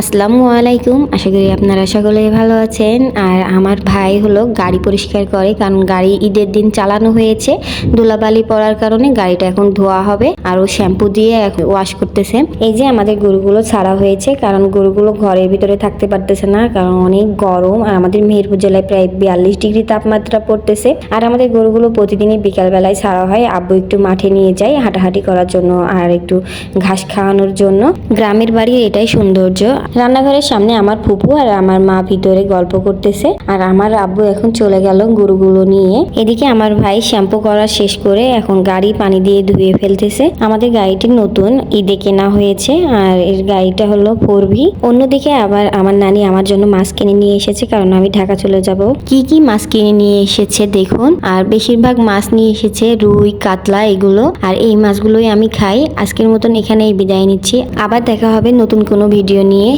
আসসালামু আলাইকুম। আশা করি আপনারা সকলেই ভালো আছেন। আর আমার ভাই হলো গাড়ি পরিষ্কার করে, কারণ গাড়ি ঈদের দিন চালানো হয়েছে। ধুলাবালি পড়ার কারণে গাড়িটা এখন ধোয়া হবে। আর ও শ্যাম্পু দিয়ে ওয়াশ করতেছে। এই যে আমাদের গরুগুলো ছাড়া হয়েছে, কারণ গরুগুলো ঘরের ভিতরে থাকতে পারতেছে না, কারণ অনেক গরম। আর আমাদের মেহেরপুর জেলায় প্রায় বিয়াল্লিশ ডিগ্রি তাপমাত্রা পড়তেছে। আর আমাদের গরুগুলো প্রতিদিনই বিকালবেলায় ছাড়া হয়। আব্বু একটু মাঠে নিয়ে যায় হাঁটাহাঁটি করার জন্য আর একটু ঘাস খাওয়ানোর জন্য। গ্রামের বাড়ির এটাই সৌন্দর্য। রান্নাঘরের সামনে আমার ফুপু আর আমার মা ভিতরে গল্প করতেছে। আর আমার আব্বু এখন চলে গেল গরুগুলো নিয়ে। এদিকে আমার ভাই শ্যাম্পু করা শেষ করে এখন গাড়ি পানি দিয়ে ধুয়ে ফেলতেছে। আমাদের গাড়িটি নতুন, ঈদে কেনা হয়েছে, আর এর গাড়িটা হলো ফোর ভি। অন্যদিকে আবার আমার নানি আমার জন্য মাছ কিনে নিয়ে এসেছে, কারণ আমি ঢাকা চলে যাব। কি কি মাছ কিনে নিয়ে এসেছে দেখুন। আর বেশিরভাগ মাছ নিয়ে এসেছে রুই, কাতলা এগুলো। আর এই মাছগুলোই আমি খাই। আজকের মতন এখানেই বিদায় নিচ্ছি। আবার দেখা হবে নতুন কোনো ভিডিও নিয়ে।